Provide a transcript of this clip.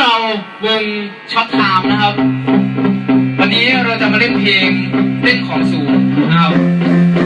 เราวงช็อตไทม์นะครับ วันนี้เราจะมาเล่นเพลงเล่นของสูงนะครับเอาว